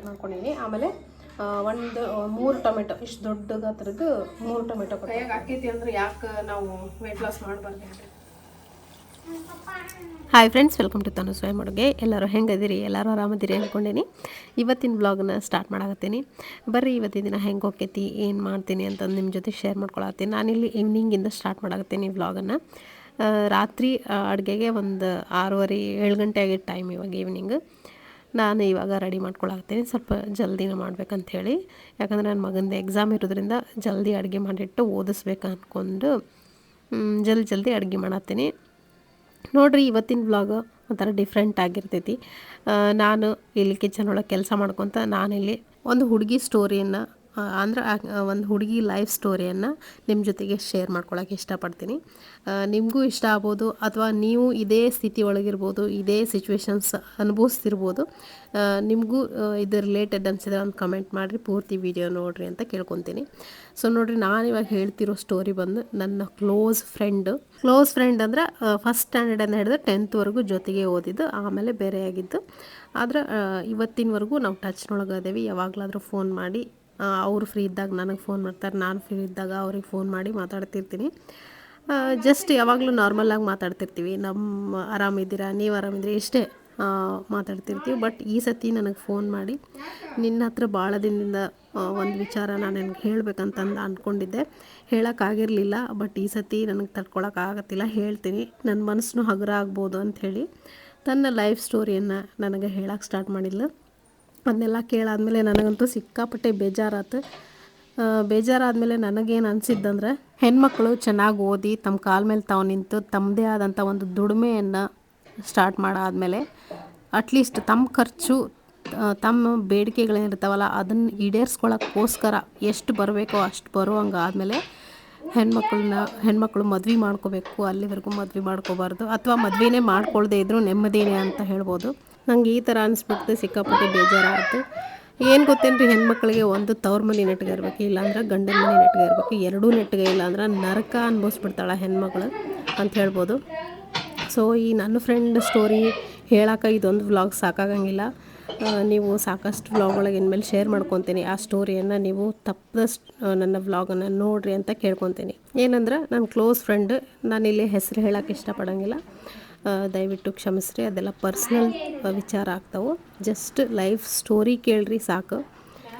Cut ಮಾಡ್ಕೊಂಡಿನಿ. ಆಮೇಲೆ ಒಂದು ಮೂರು ಟೊಮೆಟೊ ಇಷ್ಟು ದೊಡ್ಡ ಗಾತ್ರದ್ದು ಮೂರು ಟೊಮೆಟೊ ಕೈಯಾಗ ಹಾಕೈತಿ ಅಂದ್ರೆ ಯಾಕೆ ನಾವು ವೆಯ್ಟ್ ಲಾಸ್ ಮಾಡಬಾರ್ದು ಹಾಯ್ ಫ್ರೆಂಡ್ಸ್ ವೆಲ್ಕಮ್ ಟು ತಾನು ಸ್ವಯಂ ಅಡುಗೆ ಎಲ್ಲರೂ ಹೆಂಗದಿರಿ? ಎಲ್ಲರೂ ಆರಾಮದಿರಿ ಅಂದ್ಕೊಂಡೇನಿ ಇವತ್ತಿನ ವ್ಲಾಗ್ನ ಸ್ಟಾರ್ಟ್ ಮಾಡಾಕತ್ತೀನಿ. ಬರ್ರಿ ಇವತ್ತಿನ ದಿನ ಹೆಂಗೆ ಹೋಗ್ತೈತಿ ಏನು ಮಾಡ್ತೀನಿ ಅಂತ ನಿಮ್ಮ ಜೊತೆ ಶೇರ್ ಮಾಡ್ಕೊಳತ್ತೀನಿ. ನಾನಿಲ್ಲಿ ಈವ್ನಿಂಗಿಂದ ಸ್ಟಾರ್ಟ್ ಮಾಡಾಕತ್ತೀನಿ ವ್ಲಾಗನ್ನು ರಾತ್ರಿ ಅಡುಗೆಗೆ ಒಂದು ಆರೂವರೆ ಏಳು ಗಂಟೆ ಆಗಿತ್ತು ಟೈಮ್ ಇವಾಗ ಈವ್ನಿಂಗ್ ನಾನು ಇವಾಗ ರೆಡಿ ಮಾಡ್ಕೊಳಾಗ್ತೀನಿ. ಸ್ವಲ್ಪ ಜಲ್ದಿನ ಮಾಡ್ಬೇಕಂತ ಹೇಳಿ ಯಾಕಂದರೆ ನನ್ನ ಮಗಂದು ಎಕ್ಸಾಮ್ ಇರೋದ್ರಿಂದ ಜಲ್ದಿ ಅಡುಗೆ ಮಾಡಿಟ್ಟು ಓದಿಸ್ಬೇಕು ಅಂದ್ಕೊಂಡು ಜಲ್ದಿ ಜಲ್ದಿ ಅಡುಗೆ ಮಾಡತ್ತೀನಿ. ನೋಡಿರಿ ಇವತ್ತಿನ ಬ್ಲಾಗ್ ಒಂಥರ ಡಿಫ್ರೆಂಟ್ ಆಗಿರ್ತೈತಿ. ನಾನು ಇಲ್ಲಿ ಕಿಚನ್ ಒಳಗೆ ಕೆಲಸ ಮಾಡ್ಕೊತ ನಾನಿಲ್ಲಿ ಒಂದು ಹುಡುಗಿ ಸ್ಟೋರಿಯನ್ನು ಅಂದ್ರೆ ಒಂದು ಹುಡುಗಿ ಲೈಫ್ ಸ್ಟೋರಿಯನ್ನು ನಿಮ್ಮ ಜೊತೆಗೆ ಶೇರ್ ಮಾಡ್ಕೊಳ್ಳೋಕೆ ಇಷ್ಟಪಡ್ತೀನಿ. ನಿಮಗೂ ಇಷ್ಟ ಆಗ್ಬೋದು ಅಥವಾ ನೀವು ಇದೇ ಸ್ಥಿತಿ ಒಳಗಿರ್ಬೋದು, ಇದೇ ಸಿಚುವೇಶನ್ಸ್ ಅನುಭವಿಸ್ತಿರ್ಬೋದು ನಿಮಗೂ ಇದು ರಿಲೇಟೆಡ್ ಅನ್ಸಿದ್ರೆ ಒಂದು ಕಮೆಂಟ್ ಮಾಡಿರಿ, ಪೂರ್ತಿ ವಿಡಿಯೋ ನೋಡಿರಿ ಅಂತ ಕೇಳ್ಕೊತೀನಿ. ಸೊ ನೋಡಿರಿ, ನಾನು ಇವಾಗ ಹೇಳ್ತಿರೋ ಸ್ಟೋರಿ ಬಂದು ನನ್ನ ಕ್ಲೋಸ್ ಫ್ರೆಂಡು ಕ್ಲೋಸ್ ಫ್ರೆಂಡ್ ಅಂದ್ರೆ ಫಸ್ಟ್ ಸ್ಟ್ಯಾಂಡರ್ಡನ್ನು ಹಿಡಿದು ಟೆಂತ್ವರೆಗೂ ಜೊತೆಗೆ ಓದಿದ್ದು, ಆಮೇಲೆ ಬೇರೆಯಾಗಿದ್ದು. ಆದ್ರೆ ಇವತ್ತಿನವರೆಗೂ ನಾವು ಟಚ್ನೊಳಗೆ ಅದೇವಿ ಯಾವಾಗಲಾದರೂ ಫೋನ್ ಮಾಡಿ ಅವರು ಫ್ರೀ ಇದ್ದಾಗ ನನಗೆ ಫೋನ್ ಮಾಡ್ತಾರೆ, ನಾನು ಫ್ರೀ ಇದ್ದಾಗ ಅವ್ರಿಗೆ ಫೋನ್ ಮಾಡಿ ಮಾತಾಡ್ತಿರ್ತೀನಿ. ಜಸ್ಟ್ ಯಾವಾಗಲೂ ನಾರ್ಮಲಾಗಿ ಮಾತಾಡ್ತಿರ್ತೀವಿ. ನಮ್ಮ ಆರಾಮಿದ್ದೀರಾ ನೀವು ಆರಾಮಿದ್ದೀರಿ ಇಷ್ಟೇ ಮಾತಾಡ್ತಿರ್ತೀವಿ. ಬಟ್ ಈ ಸತಿ ನನಗೆ ಫೋನ್ ಮಾಡಿ ನಿನ್ನ ಹತ್ರ ಭಾಳ ದಿನದಿಂದ ಒಂದು ವಿಚಾರ ನಾನು ನಿನಗೆ ಹೇಳ್ಬೇಕಂತಂದು ಅಂದ್ಕೊಂಡಿದ್ದೆ ಹೇಳೋಕ್ಕಾಗಿರಲಿಲ್ಲ ಬಟ್ ಈ ಸತಿ ನನಗೆ ತಡ್ಕೊಳಕ್ಕಾಗತ್ತಿಲ್ಲ ಹೇಳ್ತೀನಿ ನನ್ನ ಮನಸ್ಸನ್ನು ಹಗುರ ಆಗ್ಬೋದು ಅಂಥೇಳಿ ತನ್ನ ಲೈಫ್ ಸ್ಟೋರಿಯನ್ನು ನನಗೆ ಹೇಳಕ್ಕೆ ಸ್ಟಾರ್ಟ್ ಮಾಡಿದ್ಲು. ಅದನ್ನೆಲ್ಲ ಕೇಳಾದಮೇಲೆ ನನಗಂತೂ ಸಿಕ್ಕಾಪಟ್ಟೆ ಬೇಜಾರಾತು. ಬೇಜಾರಾದಮೇಲೆ ನನಗೇನು ಅನಿಸಿದ್ದಂದ್ರೆ ಹೆಣ್ಮಕ್ಳು ಚೆನ್ನಾಗಿ ಓದಿ ತಮ್ಮ ಕಾಲ ಮೇಲೆ ತಾವು ನಿಂತು ತಮ್ಮದೇ ಆದಂಥ ಒಂದು ದುಡಿಮೆಯನ್ನು ಸ್ಟಾರ್ಟ್ ಮಾಡಾದ್ಮೇಲೆ ಅಟ್ಲೀಸ್ಟ್ ತಮ್ಮ ಖರ್ಚು ತಮ್ಮ ಬೇಡಿಕೆಗಳೇನಿರ್ತಾವಲ್ಲ ಅದನ್ನು ಈಡೇರಿಸ್ಕೊಳ್ಳೋಕ್ಕೋಸ್ಕರ ಎಷ್ಟು ಬರಬೇಕೋ ಅಷ್ಟು ಬರುವಂಗೆ ಆದಮೇಲೆ ಹೆಣ್ಮಕ್ಳನ್ನ, ಹೆಣ್ಮಕ್ಳು ಮದ್ವೆ ಮಾಡ್ಕೋಬೇಕು, ಅಲ್ಲಿವರೆಗೂ ಮದ್ವೆ ಮಾಡ್ಕೋಬಾರ್ದು ಅಥವಾ ಮದುವೆನೇ ಮಾಡ್ಕೊಳ್ದೇ ಇದ್ದರೂ ನೆಮ್ಮದಿನೇ ಅಂತ ಹೇಳ್ಬೋದು. ನಂಗೆ ಈ ಥರ ಅನಿಸ್ಬಿಡ್ತು, ಸಿಕ್ಕಾಪಟ್ಟೆ ಬೇಜಾರಾಯಿತು. ಏನು ಗೊತ್ತೇನ್ರಿ, ಹೆಣ್ಮಕ್ಳಿಗೆ ಒಂದು ತವ್ರ ಮನೆ ನೆಟ್ಗೆ ಇರಬೇಕು, ಇಲ್ಲಾಂದ್ರೆ ಗಂಡನ ಮನೆ ನೆಟ್ಗೆ ಇರಬೇಕು, ಎರಡೂ ನೆಟ್ಗೆ ಇಲ್ಲಾಂದ್ರೆ ನರಕ ಅನ್ಭವಿಸ್ಬಿಡ್ತಾಳೆ ಹೆಣ್ಮಕ್ಳು ಅಂತ ಹೇಳ್ಬೋದು. ಸೊ ಈ ನನ್ನ ಫ್ರೆಂಡ್ ಸ್ಟೋರಿ ಹೇಳಕ್ಕೆ ಇದೊಂದು ವ್ಲಾಗ್ ಸಾಕಾಗಂಗಿಲ್ಲ. ನೀವು ಸಾಕಷ್ಟು ವ್ಲಾಗ್ಗಳಿಗೆ ಇನ್ಮೇಲೆ ಶೇರ್ ಮಾಡ್ಕೊತೀನಿ. ಆ ಸ್ಟೋರಿಯನ್ನು ನೀವು ತಪ್ಪದಷ್ಟು ನನ್ನ ವ್ಲಾಗನ್ನು ನೋಡ್ರಿ ಅಂತ ಕೇಳ್ಕೊತೀನಿ. ಏನಂದ್ರೆ ನನ್ನ ಕ್ಲೋಸ್ ಫ್ರೆಂಡ್ ನಾನಿಲ್ಲಿ ಹೆಸರು ಹೇಳೋಕ್ಕೆ ಇಷ್ಟಪಡೋಂಗಿಲ್ಲ. ದಯವಿಟ್ಟು ಕ್ಷಮಿಸ್ರಿ, ಅದೆಲ್ಲ ಪರ್ಸ್ನಲ್ ವಿಚಾರ ಆಗ್ತಾವೆ. ಜಸ್ಟ್ ಲೈಫ್ ಸ್ಟೋರಿ ಕೇಳ್ರಿ ಸಾಕು.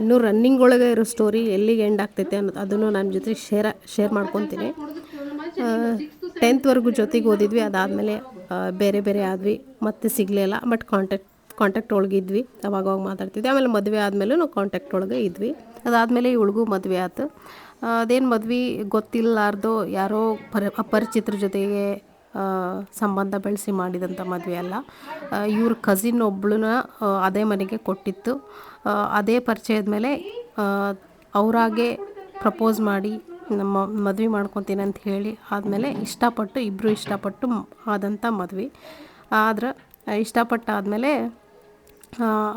ಇನ್ನೂ ರನ್ನಿಂಗ್ ಒಳಗೆ ಇರೋ ಸ್ಟೋರಿ ಎಲ್ಲಿಗೆ ಎಂಡ್ ಆಗ್ತೈತೆ ಅನ್ನೋದು ಅದನ್ನು ನನ್ನ ಜೊತೆ ಶೇರ್ ಶೇರ್ ಮಾಡ್ಕೊತೀನಿ. ಟೆಂತ್ವರೆಗೂ ಜೊತೆಗೆ ಓದಿದ್ವಿ, ಅದಾದಮೇಲೆ ಬೇರೆ ಬೇರೆ ಆದ್ವಿ. ಮತ್ತೆ ಸಿಗಲಿಲ್ಲ ಬಟ್ ಕಾಂಟ್ಯಾಕ್ಟ್ ಕಾಂಟ್ಯಾಕ್ಟ್ ಒಳಗೆ ಇದ್ವಿ. ಅವಾಗ ಮಾತಾಡ್ತಿದ್ವಿ. ಆಮೇಲೆ ಮದುವೆ ಆದಮೇಲೆ ನಾವು ಕಾಂಟ್ಯಾಕ್ಟ್ ಒಳಗೆ ಇದ್ವಿ. ಅದಾದಮೇಲೆ ಇವಳಿಗೂ ಮದುವೆ ಆಯ್ತು ಅದೇನು ಮದ್ವೆ ಗೊತ್ತಿಲ್ಲಾರ್ದು ಯಾರೋ ಪರಿ, ಅಪರಿಚಿತ್ರ ಜೊತೆಗೆ ಸಂಬಂಧ ಬೆಳೆಸಿ ಮಾಡಿದಂಥ ಮದುವೆ ಅಲ್ಲ. ಇವ್ರ ಕಸಿನ್ ಒಬ್ಳನ್ನ ಅದೇ ಮನೆಗೆ ಕೊಟ್ಟಿತ್ತು. ಅದೇ ಪರಿಚಯದ ಮೇಲೆ ಅವರಾಗೆ ಪ್ರಪೋಸ್ ಮಾಡಿ, ನಮ್ಮ ಮದುವೆ ಮಾಡ್ಕೊತೀನಿ ಅಂತ ಹೇಳಿ ಆದಮೇಲೆ ಇಷ್ಟಪಟ್ಟು ಇಬ್ಬರು ಇಷ್ಟಪಟ್ಟು ಆದಂಥ ಮದುವೆ. ಆದ್ರೆ ಇಷ್ಟಪಟ್ಟಾದಮೇಲೆ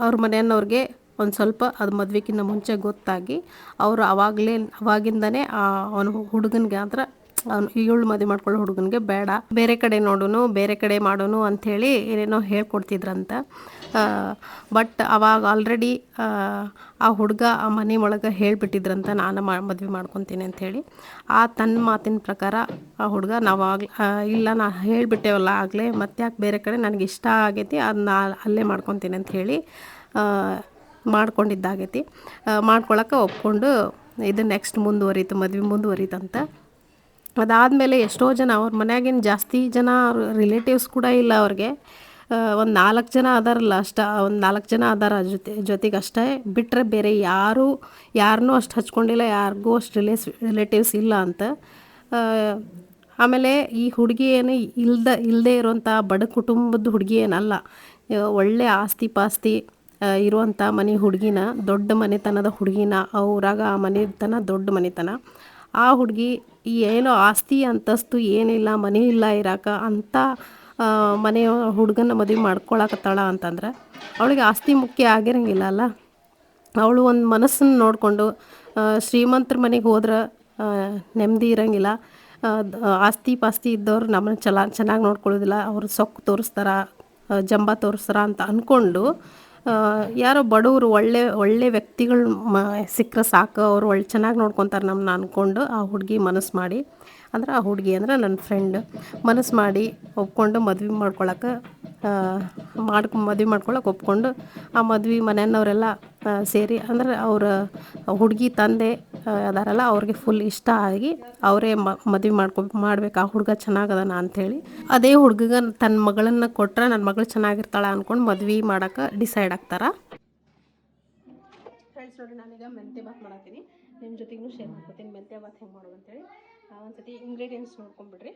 ಅವ್ರ ಮನೆಯನ್ನವ್ರಿಗೆ ಒಂದು ಸ್ವಲ್ಪ ಅದು ಮದುವೆಗಿಂತ ಮುಂಚೆ ಗೊತ್ತಾಗಿ, ಅವರು ಅವಾಗಲೇ, ಅವಾಗಿಂದನೇ ಅವನು ಹುಡುಗನಿಗೆ ಅವ್ನು ಇವಳು ಮದುವೆ ಮಾಡ್ಕೊಳ್ಳೋ ಹುಡುಗನಿಗೆ ಬೇಡ. ಬೇರೆ ಕಡೆ ನೋಡೋನು, ಬೇರೆ ಕಡೆ ಮಾಡೋನು ಅಂಥೇಳಿ ಏನೇನೋ ಹೇಳ್ಕೊಡ್ತಿದ್ರಂತ. ಬಟ್ ಅವಾಗ ಆಲ್ರೆಡಿ ಆ ಹುಡುಗ ಆ ಮನೆ ಒಳಗೆ ಹೇಳ್ಬಿಟ್ಟಿದ್ರಂತ ನಾನು ಮಾ, ಮದುವೆ ಮಾಡ್ಕೊತೀನಿ ಅಂಥೇಳಿ. ಆ ತನ್ನ ಮಾತಿನ ಪ್ರಕಾರ ಆ ಹುಡುಗ ನಾವು ಆಗ್ಲಿ ಇಲ್ಲ ನಾ ಹೇಳಿಬಿಟ್ಟೇವಲ್ಲ ಆಗಲೇ ಮತ್ತೆ ಯಾಕೆ ಬೇರೆ ಕಡೆ ನನಗೆ ಇಷ್ಟ ಆಗೈತಿ ಅದನ್ನ ಅಲ್ಲೇ ಮಾಡ್ಕೊತೀನಿ ಅಂತ ಹೇಳಿ ಮಾಡ್ಕೊಂಡಿದ್ದಾಗೈತಿ. ಮಾಡ್ಕೊಳಕ್ಕೆ ಒಪ್ಕೊಂಡು ಇದು ನೆಕ್ಸ್ಟ್ ಮುಂದುವರಿತು, ಮದ್ವೆ ಮುಂದುವರಿತಂತ. ಅದಾದಮೇಲೆ ಎಷ್ಟೋ ಜನ, ಅವ್ರ ಮನ್ಯಾಗಿನ ಜಾಸ್ತಿ ಜನ ರಿಲೇಟಿವ್ಸ್ ಕೂಡ ಇಲ್ಲ ಅವ್ರಿಗೆ. ಒಂದು ನಾಲ್ಕು ಜನ ಅದಾರಲ್ಲ ಅಷ್ಟ, ಒಂದು ನಾಲ್ಕು ಜನ ಅದಾರ ಜೊತೆ ಜೊತೆಗೆ ಅಷ್ಟೇ ಬಿಟ್ಟರೆ ಬೇರೆ ಯಾರೂ ಯಾರನ್ನೂ ಅಷ್ಟು ಹಚ್ಕೊಂಡಿಲ್ಲ, ಯಾರಿಗೂ ಅಷ್ಟು ರಿಲೇಸ್ ರಿಲೇಟಿವ್ಸ್ ಇಲ್ಲ ಅಂತ. ಆಮೇಲೆ ಈ ಹುಡುಗಿ ಏನು ಇಲ್ದ ಇಲ್ಲದೆ ಇರುವಂಥ ಬಡ ಕುಟುಂಬದ ಹುಡುಗಿ ಏನಲ್ಲ. ಒಳ್ಳೆ ಆಸ್ತಿ ಪಾಸ್ತಿ ಇರುವಂಥ ಮನೆ ಹುಡುಗಿನ, ದೊಡ್ಡ ಮನೆತನದ ಹುಡುಗಿನ, ಅವರಾಗ ಆ ಮನೆತನ ದೊಡ್ಡ ಮನೆತನ. ಆ ಹುಡುಗಿ ಏನೋ ಆಸ್ತಿ ಅಂತಸ್ತು ಏನಿಲ್ಲ ಮನೆ ಇಲ್ಲ ಇರಾಕ ಆ, ಮನೆಯ ಹುಡುಗನ ಮದುವೆ ಮಾಡ್ಕೊಳಕತ್ತಾಳ ಅಂತಂದ್ರೆ ಅವಳಿಗೆ ಆಸ್ತಿ ಮುಖ್ಯ ಆಗಿರಂಗಿಲ್ಲ ಅಲ್ಲ. ಅವಳು ಒಂದು ಮನಸ್ಸನ್ನು ನೋಡಿಕೊಂಡು ಶ್ರೀಮಂತರ ಮನೆಗೆ ಹೋದ್ರೆ ನೆಮ್ಮದಿ ಇರಂಗಿಲ್ಲ. ಆಸ್ತಿ ಪಾಸ್ತಿ ಇದ್ದವ್ರು ನಮ್ಮನ್ನು ಚಲ ಚೆನ್ನಾಗಿ ನೋಡ್ಕೊಳ್ಳೋದಿಲ್ಲ ಅವರು ಸೊಕ್ಕು ತೋರಿಸ್ತಾರ ಜಂಬ ತೋರಿಸ್ತಾರ ಅಂತ ಅಂದ್ಕೊಂಡು ಯಾರೋ ಬಡವರು ಒಳ್ಳೆ ಒಳ್ಳೆ ವ್ಯಕ್ತಿಗಳು ಮ, ಸಿಕ್ಕರೆ ಸಾಕು, ಅವ್ರು ಒಳ್ಳೆ ಚೆನ್ನಾಗಿ ನೋಡ್ಕೊತಾರೆ ನಮ್ಮನ್ನ ಅಂದ್ಕೊಂಡು ಆ ಹುಡುಗಿ ಮನಸ್ಸು ಮಾಡಿ, ಅಂದ್ರೆ ಆ ಹುಡುಗಿ ಅಂದ್ರೆ ನನ್ನ ಫ್ರೆಂಡ್ ಮನಸ್ಸು ಮಾಡಿ ಒಪ್ಕೊಂಡು ಮದ್ವೆ ಮಾಡ್ಕೊಳಕ್ಕೆ ಮಾಡ್ಕೊ ಮದ್ವೆ ಮಾಡ್ಕೊಳಕ್ಕೆ ಒಪ್ಕೊಂಡು ಆ ಮದ್ವೆ ಮನೆಯನ್ನವರೆಲ್ಲ ಸೇರಿ, ಅಂದ್ರೆ ಅವರ ಹುಡುಗಿ ತಂದೆ ಅದಾರಲ್ಲ, ಅವ್ರಿಗೆ ಫುಲ್ ಇಷ್ಟ ಆಗಿ ಅವರೇ ಮದ್ವೆ ಮಾಡ್ಕೊ, ಮಾಡ್ಬೇಕು, ಆ ಹುಡುಗ ಚೆನ್ನಾಗದಾನ ಅಂಥೇಳಿ ಅದೇ ಹುಡುಗ ತನ್ನ ಮಗಳನ್ನ ಕೊಟ್ರೆ ನನ್ನ ಮಗಳು ಚೆನ್ನಾಗಿರ್ತಾಳೆ ಅಂದ್ಕೊಂಡು ಮದ್ವೆ ಮಾಡಕ್ಕೆ ಡಿಸೈಡ್ ಆಗ್ತಾರ. ಫ್ರೆಂಡ್ಸ್ ನೋಡಿ, ನಾನೀಗ ಮಾಡತ್ತೀನಿ ನಿಮ್ಮ ಜೊತೆಗೂ ಶೇರ್ ಮಾಡ್ಕೊತೀನಿ. ಹೆಂಗೆ ಮಾಡೋದು ಅಂತೇಳಿ ಇಂಗ್ರೀಡಿಯೆಂಟ್ಸ್ ನೋಡ್ಕೊಂಬಿಡ್ರಿ.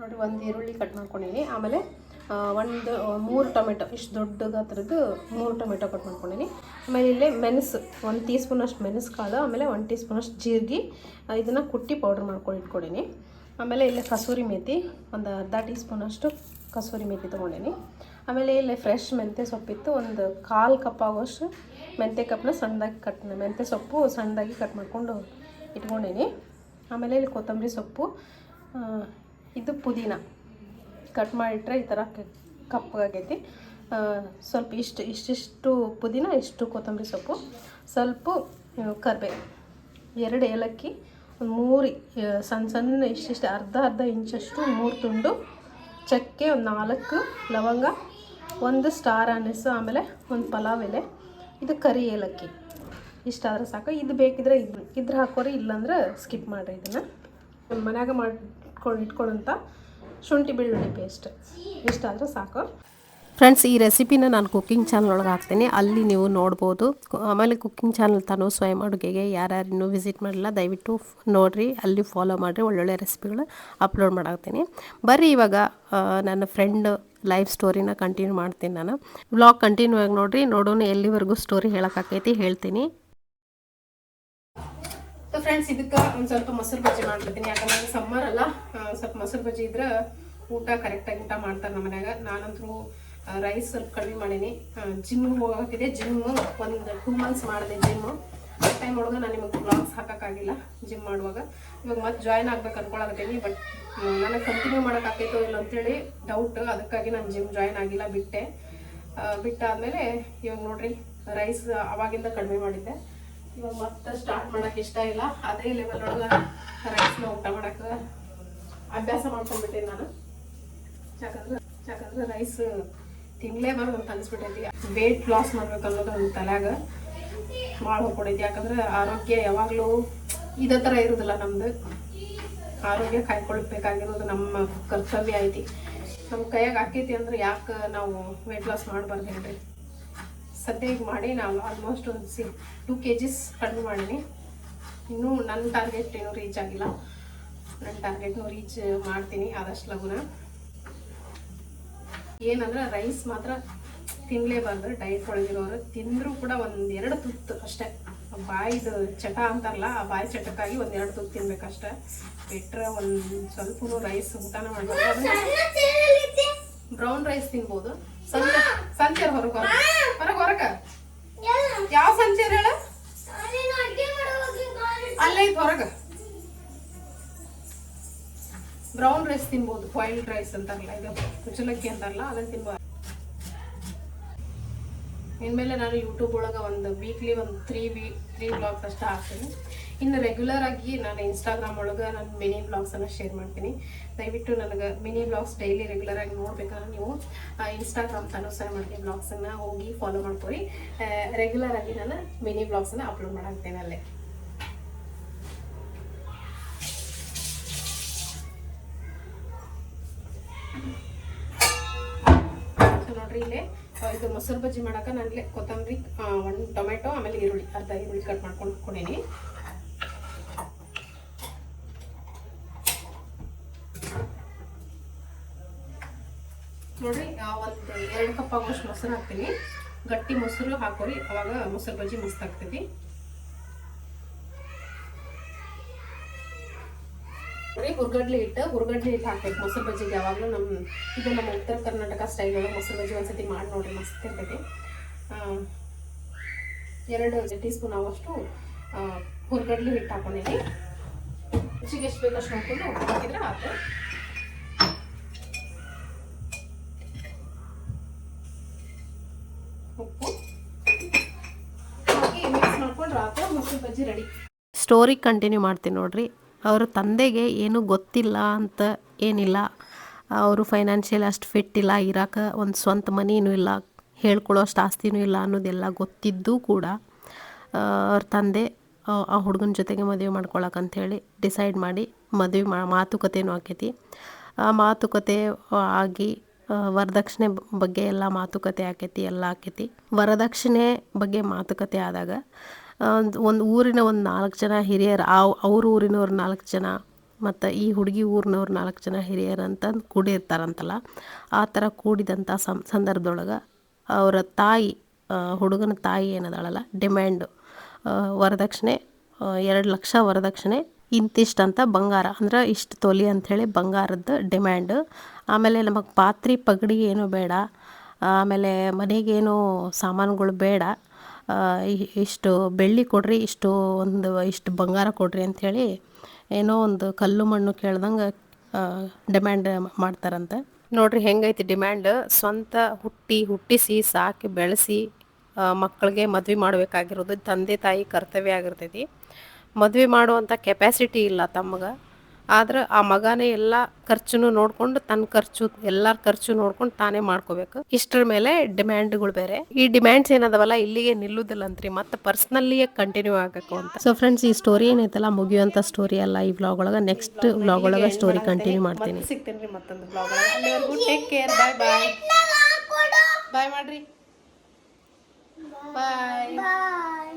ನೋಡಿ, ಒಂದು ಈರುಳ್ಳಿ ಕಟ್ ಮಾಡ್ಕೊಂಡಿನಿ. ಆಮೇಲೆ ಒಂದು ಮೂರು ಟೊಮೆಟೊ, ಇಷ್ಟು ದೊಡ್ಡ ಗಾತ್ರದ್ದು ಮೂರು ಟೊಮೆಟೊ ಕಟ್ ಮಾಡ್ಕೊಂಡಿನಿ. ಆಮೇಲೆ ಇಲ್ಲಿ ಮೆಣಸು, ಒಂದು ಟೀ ಸ್ಪೂನಷ್ಟು ಮೆಣಸು ಕಾಳು ಆಮೇಲೆ ಒಂದು ಟೀ ಸ್ಪೂನಷ್ಟು ಜೀರಿಗೆ ಇದನ್ನು ಕುಟ್ಟಿ ಪೌಡ್ರ್ ಮಾಡ್ಕೊಂಡು ಇಟ್ಕೊಂಡಿನಿ. ಆಮೇಲೆ ಇಲ್ಲಿ ಕಸೂರಿ ಮೇಥಿ ಒಂದು ಅರ್ಧ ಟೀ ಸ್ಪೂನಷ್ಟು ಕಸೂರಿ ಮೇಥಿ ತೊಗೊಂಡೀನಿ. ಆಮೇಲೆ ಇಲ್ಲಿ ಫ್ರೆಶ್ ಮೆಂತ್ಯ ಸೊಪ್ಪಿತ್ತು ಒಂದು ಕಾಲು ಕಪ್ ಆಗೋಷ್ಟು ಮೆಂತ್ಯ ಕಪ್ಪನ್ನ ಸಣ್ಣದಾಗಿ ಕಟ್ ಮೆಂತ್ಯ ಸೊಪ್ಪು ಸಣ್ಣದಾಗಿ ಕಟ್ ಮಾಡಿಕೊಂಡು ಇಟ್ಕೊಂಡೀನಿ. ಆಮೇಲೆ ಇಲ್ಲಿ ಕೊತ್ತಂಬರಿ ಸೊಪ್ಪು ಇದು ಪುದೀನ. ಕಟ್ ಮಾಡಿಟ್ರೆ ಈ ಥರ ಕಪ್ಪಗಾಗೈತಿ ಸ್ವಲ್ಪ ಇಷ್ಟು, ಇಷ್ಟಿಷ್ಟು ಪುದೀನ, ಇಷ್ಟು ಕೊತ್ತಂಬರಿ ಸೊಪ್ಪು, ಸ್ವಲ್ಪ ಕರ್ಬೇ. ಎರಡು ಏಲಕ್ಕಿ, ಒಂದು ಮೂರು ಸಣ್ಣ ಸಣ್ಣ ಇಷ್ಟಿಷ್ಟು, ಅರ್ಧ ಅರ್ಧ ಇಂಚಷ್ಟು ಮೂರು ತುಂಡು ಚಕ್ಕೆ, ಒಂದು ನಾಲ್ಕು ಲವಂಗ, ಒಂದು ಸ್ಟಾರ್ ಅನಿಸು ಆಮೇಲೆ ಒಂದು ಪಲಾವ್ ಎಲೆ, ಇದು ಕರಿ ಏಲಕ್ಕಿ. ಇಷ್ಟಾದ್ರೆ ಸಾಕು. ಇದು ಬೇಕಿದ್ರೆ ಇದು ಇದ್ರ ಹಾಕೋರಿ, ಇಲ್ಲಾಂದ್ರೆ ಸ್ಕಿಪ್ ಮಾಡಿರಿ ಇದನ್ನು. ಮನ್ಯಾಗ ಮಾಡ್ಕೊಂಡು ಇಟ್ಕೊಳ್ಳೋಂಥ ಶುಂಠಿ ಬೆಳ್ಳುಳ್ಳಿ ಪೇಸ್ಟ್ ಇಷ್ಟಾದರೆ ಸಾಕು. ಫ್ರೆಂಡ್ಸ್ ಈ ರೆಸಿಪಿನ ನಾನು ಕುಕ್ಕಿಂಗ್ ಚಾನಲ್ ಒಳಗೆ ಹಾಕ್ತೀನಿ. ಅಲ್ಲಿ ನೀವು ನೋಡ್ಬೋದು. ಆಮೇಲೆ ಕುಕ್ಕಿಂಗ್ ಚಾನಲ್ ತಾನು ಸ್ವಯಂ ಅಡುಗೆಗೆ ಯಾರ್ಯಾರು ಇನ್ನೂ ವಿಸಿಟ್ ಮಾಡಿಲ್ಲ ದಯವಿಟ್ಟು ನೋಡಿರಿ, ಅಲ್ಲಿ ಫಾಲೋ ಮಾಡಿರಿ, ಒಳ್ಳೊಳ್ಳೆ ರೆಸಿಪಿಗಳು ಅಪ್ಲೋಡ್ ಮಾಡಾಕ್ತೀನಿ. ಬರ್ರಿ ಇವಾಗ ನನ್ನ ಫ್ರೆಂಡ್ ಲೈಫ್ ಸ್ಟೋರಿನ ಕಂಟಿನ್ಯೂ ಮಾಡ್ತೀನಿ ನಾನು. ವ್ಲಾಗ್ ಕಂಟಿನ್ಯೂ ಆಗಿ ನೋಡಿರಿ, ನೋಡೋಣ ಎಲ್ಲಿವರೆಗೂ ಸ್ಟೋರಿ ಹೇಳೋಕ್ಕಾಕೈತಿ ಹೇಳ್ತೀನಿ. ಫ್ರೆಂಡ್ಸ್ ಇದಕ್ಕೆ ಒಂದು ಸ್ವಲ್ಪ ಮೊಸರು ಬಜ್ಜಿ ಮಾಡ್ಬಿಡ್ತೀನಿ. ಯಾಕಂದ್ರೆ ಸಮ್ಮರ್ ಅಲ್ಲ ಸ್ವಲ್ಪ ಮೊಸರು ಬಜ್ಜಿ ಇದ್ರೆ ಊಟ ಕರೆಕ್ಟಾಗಿ ಊಟ ಮಾಡ್ತಾರೆ ನಮ್ಮ ಮನ್ಯಾಗ. ನಾನಂತೂ ರೈಸ್ ಸ್ವಲ್ಪ ಕಡಿಮೆ ಮಾಡೀನಿ. ಜಿಮ್ ಹೋಗಕ್ಕಿದೆ. ಜಿಮ್ ಒಂದು ಟೂ ಮಂತ್ಸ್ ಮಾಡಿದೆ ಜಿಮ್ಮು ಆ ಟೈಮ್ ಒಳಗೆ ನಾನು ನಿಮಗೆ ಬ್ಲಾಗ್ಸ್ ಹಾಕೋಕ್ಕಾಗಿಲ್ಲ ಜಿಮ್ ಮಾಡುವಾಗ. ಇವಾಗ ಮತ್ತೆ ಜಾಯ್ನ್ ಆಗ್ಬೇಕು ಅನ್ಕೊಳಕತ್ತೀನಿ ಬಟ್ ನನಗೆ ಕಂಟಿನ್ಯೂ ಮಾಡೋಕ್ಕಾಗೈತೋ ಇಲ್ಲ ಅಂತೇಳಿ ಡೌಟ್ ಅದಕ್ಕಾಗಿ ನಾನು ಜಿಮ್ ಜಾಯ್ನ್ ಆಗಿಲ್ಲ, ಬಿಟ್ಟೆ. ಬಿಟ್ಟಾದ್ಮೇಲೆ ಇವಾಗ ನೋಡ್ರಿ ರೈಸ್ ಅವಾಗಿಂದ ಕಡಿಮೆ ಮಾಡಿದ್ದೆ. ಇವಾಗ ಮತ್ತೆ ಸ್ಟಾರ್ಟ್ ಮಾಡಕ್ ಇಷ್ಟ ಇಲ್ಲ. ಅದೇ ಲೆವೆಲ್ ಒಳಗೆ ರೈಸ್ನ ಊಟ ಮಾಡಕ್ ಅಭ್ಯಾಸ ಮಾಡ್ಕೊಂಡ್ಬಿಟ್ಟೇನೆ ನಾನು. ಯಾಕಂದ್ರೆ ಯಾಕಂದ್ರೆ ರೈಸ್ ತಿನ್ಲೇಬಾರ್ದು ಅಂತ ಅನ್ಸ್ಬಿಟ್ಟೈತಿ. ವೇಟ್ ಲಾಸ್ ಮಾಡ್ಬೇಕು ಅನ್ನೋದು ನನ್ನ ತಲೆಯಾಗ ಭಾಳ ಹೋಗ್ಬಿಡೈತಿ ಯಾಕಂದ್ರೆ ಆರೋಗ್ಯ ಯಾವಾಗಲೂ ಇದೇ ಥರ ಇರೋದಿಲ್ಲ ನಮ್ದು. ಆರೋಗ್ಯ ಕಾಯ್ಕೊಳ್ಬೇಕಾಗಿರೋದು ನಮ್ಮ ಕರ್ತವ್ಯ ಐತಿ. ನಮ್ಮ ಕೈಯಾಗ ಆಕೈತಿ ಅಂದ್ರೆ ಯಾಕೆ ನಾವು ವೇಟ್ ಲಾಸ್ ಮಾಡಬಾರ್ದು ಹೇಳ್ರಿ? ಸದ್ಯ ಈಗ ಮಾಡಿ ನಾವು ಆಲ್ಮೋಸ್ಟ್ ಒಂದು ಸಿ ಟೂ ಕೆ ಜಿಸ್ ಕಡಿಮೆ ಮಾಡೀನಿ. ಇನ್ನೂ ನನ್ನ ಟಾರ್ಗೆಟ್ ಏನೂ ರೀಚ್ ಆಗಿಲ್ಲ. ನನ್ನ ಟಾರ್ಗೆಟ್ನು ರೀಚ್ ಮಾಡ್ತೀನಿ ಆದಷ್ಟು ಲಗುನ. ಏನಂದ್ರೆ ರೈಸ್ ಮಾತ್ರ ತಿನ್ನಲೇಬಾರ್ದು ಡಯಟ್ ಒಳಗಿರೋರು ತಿಂದರೂ ಕೂಡ ಒಂದೆರಡು ಎರಡು ತುತ್ತು ಅಷ್ಟೇ. ಬಾಯಿದು ಚಟ ಅಂತಾರಲ್ಲ ಆ ಬಾಯಿ ಚಟಕ್ಕಾಗಿ ಒಂದೆರಡು ಎರಡು ತುತ್ತು ತಿನ್ಬೇಕಷ್ಟೇ. ಬಿಟ್ಟರೆ ಒಂದು ಸ್ವಲ್ಪ ರೈಸ್ ಊಟನ ಮಾಡಬೇಕು ಬ್ರೌನ್ ರೈಸ್ ತಿನ್ಬೋದು. ಸಂಜೆ ಸಂಜೆ ಹೊರಗ ಹೊರಗ ಹೊರಗೆ ಯಾವ ಸಂಚಾರ ಹೇಳ? ಅಲ್ಲೇ ಐತ್ ಹೊರಗೆ. ಬ್ರೌನ್ ರೈಸ್ ತಿನ್ಬೋದು ಬಾಯ್ಲ್ಡ್ ರೈಸ್ ಅಂತಾರಲ್ಲ ಇದು ಕುಚಲಕ್ಕಿ ಅಂತಾರಲ್ಲ ಅದನ್ನ ತಿನ್ಬೋದು ಇನ್ಮೇಲೆ ನಾನು ಯೂಟ್ಯೂಬ್ ಒಳಗೆ ಒಂದು ವೀಕ್ಲಿ ಒಂದು ತ್ರೀ ವೀಕ್ ತ್ರೀ ಬ್ಲಾಗ್ಸ್ ಅಷ್ಟೇ ಹಾಕ್ತೀನಿ. ಇನ್ನು ರೆಗ್ಯುಲರ್ ಆಗಿ ನಾನು ಇನ್ಸ್ಟಾಗ್ರಾಮ್ ಒಳಗೆ ನಾನು ಮಿನಿ ಬ್ಲಾಗ್ಸನ್ನು ಶೇರ್ ಮಾಡ್ತೀನಿ. ದಯವಿಟ್ಟು ನನಗೆ ಮಿನಿ ಬ್ಲಾಗ್ಸ್ ಡೈಲಿ ರೆಗ್ಯುಲರ್ ಆಗಿ ನೋಡ್ಬೇಕಂದ್ರೆ ನೀವು ಇನ್ಸ್ಟಾಗ್ರಾಮ್ ತನುಸರ ಮಾಡ್ತೀನಿ ಬ್ಲಾಗ್ಸನ್ನು ಹೋಗಿ ಫಾಲೋ ಮಾಡ್ಕೊಳ್ಳಿ ರೆಗ್ಯುಲರ್ ಆಗಿ ನಾನು ಮಿನಿ ಬ್ಲಾಗ್ಸನ್ನು ಅಪ್ಲೋಡ್ ಮಾಡಾಕ್ತೇನೆ ಅಲ್ಲೇ. ನೋಡ್ರಿ ಇಲ್ಲೇ ಇದು ಮೊಸರು ಬಜ್ಜಿ ಮಾಡಕ್ಕೆ ನಾನು ಇಲ್ಲೇ ಕೊತ್ತಂಬರಿ ಒಂದು ಟೊಮೆಟೊ ಆಮೇಲೆ ಈರುಳ್ಳಿ, ಅರ್ಧ ಈರುಳ್ಳಿ ಕಟ್ ಮಾಡ್ಕೊಂಡು ಹಾಕ್ಕೊಂಡೀನಿ ನೋಡ್ರಿ ಒಂದು ಎರಡು ಕಪ್ ಆಗೋಷ್ಟು ಮೊಸರು ಹಾಕ್ತೀನಿ. ಗಟ್ಟಿ ಮೊಸರು ಹಾಕೋರಿ ಅವಾಗ ಮೊಸರು ಬಜ್ಜಿ ಮಸ್ತ್ ಆಗ್ತೈತಿ. ನೋಡ್ರಿ ಹುರ್ಗಡ್ಲಿ ಹಿಟ್ಟು. ಹುರ್ಗಡ್ಲಿ ಹಿಟ್ಟು ಹಾಕ್ಬೇಕು. ಮೊಸರು ಬಜ್ಜಿಗೆ ಯಾವಾಗಲೂ ನಮ್ಮ ಇದು ನಮ್ಮ ಉತ್ತರ ಕರ್ನಾಟಕ ಸ್ಟೈಲ್ ಒಳಗೆ ಮೊಸರು ಬಜ್ಜಿ ಒಂದ್ಸತಿ ಮಾಡಿ ನೋಡ್ರಿ. ಮಸ್ತ್ ಇರ್ತೈತಿ. ಎರಡು ಟೀ ಸ್ಪೂನ್ ಆಗುವಷ್ಟು ಹುರ್ಗಡ್ಲಿ ಹಿಟ್ಟು ಹಾಕೊಂಡಿದ್ದೀನಿ ರುಚಿಗೆ ಎಷ್ಟು ಬೇಕಷ್ಟು ನೋಡ್ಕೊಂಡು ಉಪ್ಪು ಹಾಕಿದ್ರೆ ಆಯ್ತು ಬಜ್ಜಿ ರೆಡಿ ಸ್ಟೋರಿ ಕಂಟಿನ್ಯೂ ಮಾಡ್ತೀನಿ ನೋಡ್ರಿ. ಅವ್ರ ತಂದೆಗೆ ಏನೂ ಗೊತ್ತಿಲ್ಲ ಅಂತ ಏನಿಲ್ಲ. ಅವರು ಫೈನಾನ್ಷಿಯಲ್ ಅಷ್ಟು ಫಿಟ್ ಇಲ್ಲ ಇರೋಕೆ ಒಂದು ಸ್ವಂತ ಮನಿನೂ ಇಲ್ಲ ಹೇಳ್ಕೊಳ್ಳೋ ಅಷ್ಟು ಆಸ್ತಿನೂ ಇಲ್ಲ ಅನ್ನೋದೆಲ್ಲ ಗೊತ್ತಿದ್ದೂ ಕೂಡ ಅವ್ರ ತಂದೆ ಆ, ಆ ಹುಡುಗನ ಜೊತೆಗೆ ಮದುವೆ ಮಾಡ್ಕೊಳಕಂಥೇಳಿ ಡಿಸೈಡ್ ಮಾಡಿ ಮದುವೆ ಮಾ ಮಾತುಕತೆನೂ ಆಕೈತಿ. ಆ ಮಾತುಕತೆ ಆಗಿ ವರದಕ್ಷಿಣೆ ಬಗ್ಗೆ ಎಲ್ಲ ಮಾತುಕತೆ ಆಕೈತಿ ಎಲ್ಲ ಆಕೈತಿ. ವರದಕ್ಷಿಣೆ ಬಗ್ಗೆ ಮಾತುಕತೆ ಆದಾಗ ಒಂದು ಊರಿನ ಒಂದು ನಾಲ್ಕು ಜನ ಹಿರಿಯರು ಆ ಅವ್ರ ಊರಿನವ್ರು ನಾಲ್ಕು ಜನ ಮತ್ತು ಈ ಹುಡುಗಿ ಊರಿನವ್ರು ನಾಲ್ಕು ಜನ ಹಿರಿಯರು ಅಂತ ಕೂಡಿರ್ತಾರಂತಲ್ಲ, ಆ ಥರ ಕೂಡಿದಂಥ ಸಂ, ಸಂದರ್ಭದೊಳಗೆ ಅವರ ತಾಯಿ ಹುಡುಗನ ತಾಯಿ ಏನದಾಳಲ್ಲ, ಡಿಮ್ಯಾಂಡು ವರದಕ್ಷಿಣೆ ಎರಡು ಲಕ್ಷ ವರದಕ್ಷಿಣೆ ಇಂತಿಷ್ಟಂತ ಬಂಗಾರ, ಅಂದ್ರೆ ಇಷ್ಟು ತೊಲಿ ಅಂಥೇಳಿ ಬಂಗಾರದ ಡಿಮ್ಯಾಂಡ್. ಆಮೇಲೆ ನಮಗೆ ಪಾತ್ರೆ ಪಗಡಿ ಏನೂ ಬೇಡ, ಆಮೇಲೆ ಮನೆಗೇನು ಸಾಮಾನುಗಳು ಬೇಡ ಇಷ್ಟು ಬೆಳ್ಳಿ ಕೊಡ್ರಿ, ಇಷ್ಟು ಒಂದು, ಇಷ್ಟು ಬಂಗಾರ ಕೊಡ್ರಿ ಅಂಥೇಳಿ ಏನೋ ಒಂದು ಕಲ್ಲು ಮಣ್ಣು ಕೇಳ್ದಂಗೆ ಡಿಮ್ಯಾಂಡ್ ಮಾಡ್ತಾರಂತೆ. ನೋಡ್ರಿ ಹೆಂಗೈತಿ ಡಿಮ್ಯಾಂಡ್, ಸ್ವಂತ ಹುಟ್ಟಿ, ಹುಟ್ಟಿಸಿ, ಸಾಕಿ, ಬೆಳೆಸಿ ಮಕ್ಕಳಿಗೆ ಮದುವೆ ಮಾಡಬೇಕಾಗಿರೋದು, ತಂದೆ ತಾಯಿ ಕರ್ತವ್ಯ ಆಗಿರ್ತೈತಿ. ಮದುವೆ ಮಾಡುವಂಥ ಕೆಪ್ಯಾಸಿಟಿ ಇಲ್ಲ ತಮಗೆ. ಆದ್ರೆ ಆ ಮಗನೇ ಎಲ್ಲ ಖರ್ಚುನು ನೋಡ್ಕೊಂಡು ತನ್ನ ಖರ್ಚು ಎಲ್ಲಾರ ಖರ್ಚು ನೋಡ್ಕೊಂಡು ತಾನೇ ಮಾಡ್ಕೋಬೇಕು. ಇಷ್ಟರ ಮೇಲೆ ಡಿಮ್ಯಾಂಡ್ಗಳು ಬೇರೆ. ಈ ಡಿಮ್ಯಾಂಡ್ಸ್ ಏನದವಲ್ಲ ಇಲ್ಲಿಗೆ ನಿಲ್ಲುದಿಲ್ಲ ಅಂತ್ರಿ ಮತ್ತೆ ಪರ್ಸ್ನಲ್ಲಿಯೇ ಕಂಟಿನ್ಯೂ ಆಗಬೇಕು ಅಂತ. ಸೊ ಫ್ರೆಂಡ್ಸ್ ಈ ಸ್ಟೋರಿ ಏನೈತಲ್ಲ ಮುಗಿಯುವಂತ ಸ್ಟೋರಿ ಅಲ್ಲ ಈ ವ್ಲಾಗ್ ಒಳಗ ನೆಕ್ಸ್ಟ್ ವ್ಲಾಗ್ ಒಳಗ ಸ್ಟೋರಿ ಕಂಟಿನ್ಯೂ ಮಾಡ್ತೀನಿ. ಸಿಗ್ತೇನೆ ಮತ್ತೊಂದು ವ್ಲಾಗ್ ಒಳಗೆ ಟೇಕ್ ಕೇರ್ ಬಾಯ್ ಬಾಯ್ ಬಾಯ್ ಮಾಡ್ರಿ. ಬಾಯ್ ಬಾಯ್.